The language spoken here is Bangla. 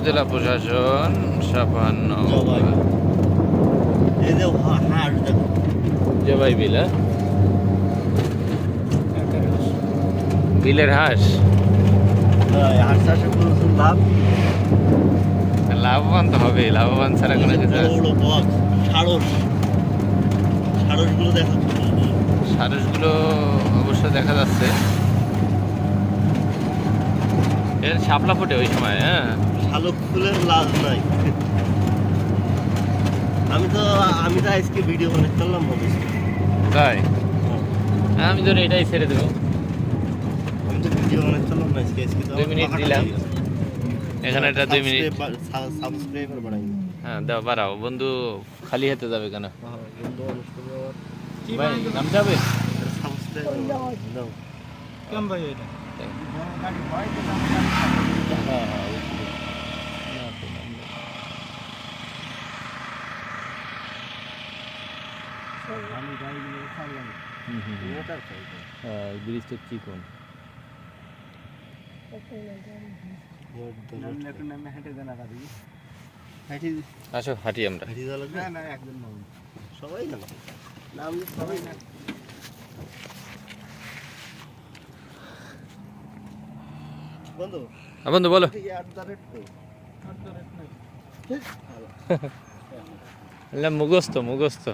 উপজেলা প্রশাসন জবাই জবাই বিল হ্যাঁ? বিলের হাঁস? লাভবান তো হবে লাভবান ছাড়া কোনো কিছু সারসগুলো অবশ্য দেখা যাচ্ছে। এর শাপলা ফোটে ওই সময় হ্যাঁ। শালক ফুলের লাভ নাই। আমি তো আমি তো আজকে ভিডিও অনেক করলাম ভাবিস তাই? আমি ধরে এটাই ছেড়ে দেবো। আমি তো ভিডিও অনেক করলাম না আজকে আজকে দুই মিনিট দিলাম। এখানে একটা দুই মিনিট। সাবস্ক্রাইবার বাড়াই। হ্যাঁ দাও বাড়াও। বন্ধু খালি হাতে যাবে কেন? ভাই নাম যাবে সাবস্ক্রাইবার দাও। কেমন ভাই এটা? হ্যাঁ হ্যাঁ হ্যাঁ, ব্রিজটা চিকন আসো হাঁটি আমরা সবাই না নাম সবাই না বন্ধু? হ্যাঁ, বন্ধু বলো। মুগস্ত মুগস্ত